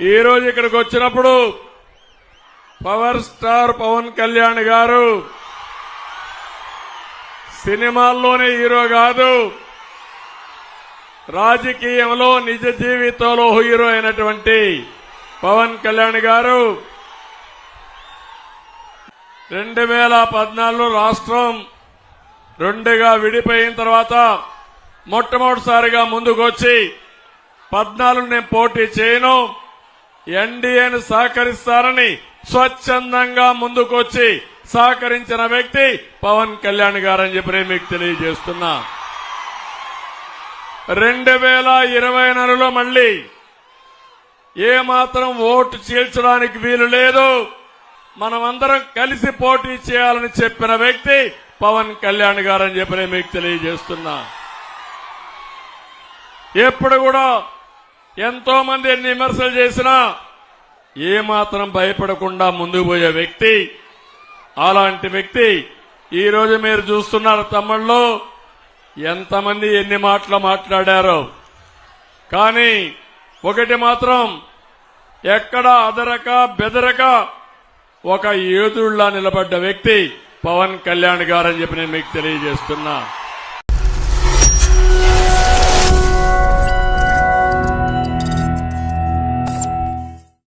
ఈరోజు ఇక్కడికి వచ్చినప్పుడు పవర్ స్టార్ పవన్ కళ్యాణ్ గారు సినిమాల్లోనే హీరో కాదు రాజకీయంలో నిజ జీవితంలో హీరో అయినటువంటి పవన్ కళ్యాణ్ గారు రెండు వేల పద్నాలుగులో రాష్ట్రం రెండుగా విడిపోయిన తర్వాత మొట్టమొదటిసారిగా ముందుకొచ్చి పద్నాలుగు నేను పోటీ చేయను. ఎన్డీఏను సహకరిస్తారని స్వచ్ఛందంగా ముందుకొచ్చి సహకరించిన వ్యక్తి పవన్ కళ్యాణ్ గారని చెప్పి నేను మీకు తెలియజేస్తున్నా. రెండు వేల ఇరవై నాలుగులో మళ్ళీ ఏమాత్రం ఓటు చీల్చడానికి వీలు లేదు. మనమందరం కలిసి పోటీ చేయాలని చెప్పిన వ్యక్తి పవన్ కళ్యాణ్ గారని చెప్పి నేను మీకు తెలియజేస్తున్నా. ఎప్పుడు కూడా ఎంతో మంది ఎన్ని విమర్శలు చేసినా ఏమాత్రం భయపడకుండా ముందుకు పోయే వ్యక్తి అలాంటి వ్యక్తి ఈ రోజు మీరు చూస్తున్నారు తమ్ముళ్ళు. ఎంతమంది ఎన్ని మాటలు మాట్లాడారో. కానీ ఒకటి మాత్రం ఎక్కడ అదరక బెదరక ఒక ఏదుళ్ళా నిలబడ్డ వ్యక్తి పవన్ కళ్యాణ్ గారని చెప్పి నేను మీకు తెలియజేస్తున్నా.